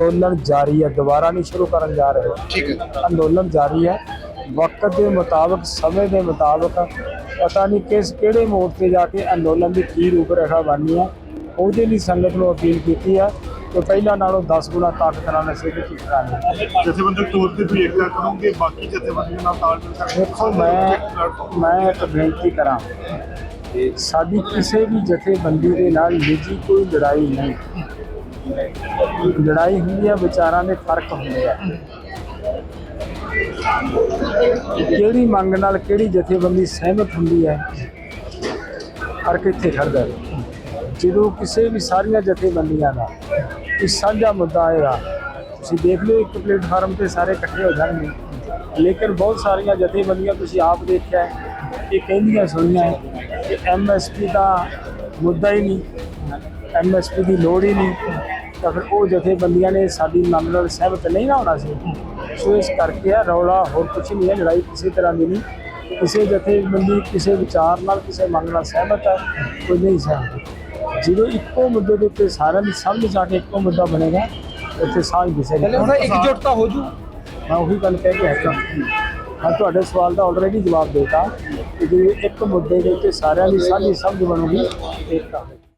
ਅੰਦੋਲਨ ਜਾਰੀ ਹੈ ਦੁਬਾਰਾ ਨਹੀਂ ਸ਼ੁਰੂ ਕਰਨ ਜਾ ਰਹੇ। ਠੀਕ ਹੈ ਅੰਦੋਲਨ ਜਾਰੀ ਹੈ। ਵਕਤ ਦੇ ਮੁਤਾਬਕ ਸਮੇਂ ਦੇ ਮੁਤਾਬਕ ਪਤਾ ਨਹੀਂ ਕਿਸ ਕਿਹੜੇ ਮੋੜ ਤੇ ਜਾ ਕੇ ਅੰਦੋਲਨ ਦੀ ਕੀ ਰੂਪਰੇਖਾ ਬਣਨੀ ਹੈ। ਉਹਦੇ ਲਈ ਸੰਗਤ ਨੂੰ ਅਪੀਲ ਕੀਤੀ ਹੈ ਕਿ ਪਹਿਲਾਂ ਨਾਲੋਂ 10 ਗੁਣਾ ਤਾਕਤ ਨਾਲ ਅਸੀਂ ਇਹ ਚੀਜ਼ ਕਰਾਂਗੇ ਜਥੇਬੰਦਕ ਤੌਰ ਤੇ ਵੀ ਏਕਤਾ ਕਰੋਗੇ ਬਾਕੀ ਜਥੇਬੰਦੀਆਂ ਨਾਲ ਤਾਲਮੇਲ ਕਰਕੇ ਦੇਖੋ ਮੈਂ ਮੈਂ ਇੱਕ ਬੇਨਤੀ ਕਰਾਂ ਕਿ ਸਾਡੀ ਕਿਸੇ ਵੀ ਜਥੇਬੰਦੀ ਦੇ ਨਾਲ ਨਿੱਜੀ ਕੋਈ ਲੜਾਈ ਨਹੀਂ। ਲੜਾਈ ਹੁੰਦੀ ਹੈ, ਵਿਚਾਰਾਂ ਦੇ ਫ਼ਰਕ ਹੁੰਦੇ ਆ। ਕਿਹੜੀ ਮੰਗ ਨਾਲ ਕਿਹੜੀ ਜਥੇਬੰਦੀ ਸਹਿਮਤ ਹੁੰਦੀ ਹੈ, ਫ਼ਰਕ ਇੱਥੇ ਖੜਦਾ ਜਦੋਂ ਕਿਸੇ ਵੀ ਸਾਰੀਆਂ ਜਥੇਬੰਦੀਆਂ ਦਾ ਕੋਈ ਸਾਂਝਾ ਮੁੱਦਾ ਆਏਗਾ, ਤੁਸੀਂ ਦੇਖ ਲਿਓ, ਇੱਕ ਪਲੇਟਫਾਰਮ ਤੇ ਸਾਰੇ ਇਕੱਠੇ ਹੋ ਜਾਣਗੇ। ਲੇਕਿਨ ਬਹੁਤ ਸਾਰੀਆਂ ਜਥੇਬੰਦੀਆਂ ਤੁਸੀਂ ਆਪ ਦੇਖਿਆ ਇਹ ਕਹਿੰਦੀਆਂ ਸੁਣੀਆਂ ਹੈ ਕਿ ਐਮਐਸਪੀ ਦਾ ਮੁੱਦਾ ਹੀ ਨਹੀਂ ਐਮਐਸਪੀ ਦੀ ਲੋੜ ਹੀ ਨਹੀਂ। ਤਾਂ ਫਿਰ ਉਹ ਜਥੇਬੰਦੀਆਂ ਨੇ ਸਾਡੀ ਮੰਗ ਨਾਲ ਸਹਿਮਤ ਨਹੀਂ ਨਾ ਹੋਣਾ ਸੀ। ਸੋ ਇਸ ਕਰਕੇ ਆ ਰੌਲਾ ਹੋਰ ਕੁਝ ਨਹੀਂ ਹੈ ਲੜਾਈ ਕਿਸੇ ਤਰ੍ਹਾਂ ਦੀ ਨਹੀਂ। ਕਿਸੇ ਜਥੇਬੰਦੀ ਕਿਸੇ ਵਿਚਾਰ ਨਾਲ ਕਿਸੇ ਮੰਗ ਨਾਲ ਸਹਿਮਤ ਹੈ ਕੋਈ ਨਹੀਂ ਸਹਿਮਤ ਜਦੋਂ ਇੱਕੋ ਮੁੱਦੇ ਦੇ ਉੱਤੇ ਸਾਰਿਆਂ ਦੀ ਸਮਝ ਜਾ ਕੇ ਇੱਕੋ ਮੁੱਦਾ ਬਣੇਗਾ ਉੱਥੇ ਸਾਂਝ ਦਿਸੇਗੀ ਹੁਣ ਇਕਜੁੱਟਤਾ ਹੋ ਜੂ। ਮੈਂ ਉਹੀ ਗੱਲ ਕਹਿ ਕੇ ਹਟਾ। ਹਾਂ ਤੁਹਾਡੇ ਸਵਾਲ ਦਾ ਆਲਰੇਡੀ ਜਵਾਬ ਦੇਤਾ ਕਿ ਜੇ ਇੱਕ ਮੁੱਦੇ ਦੇ ਉੱਤੇ ਸਾਰਿਆਂ ਦੀ ਸਾਂਝੀ ਸਮਝ ਬਣੂਗੀ ਏਕਤਾ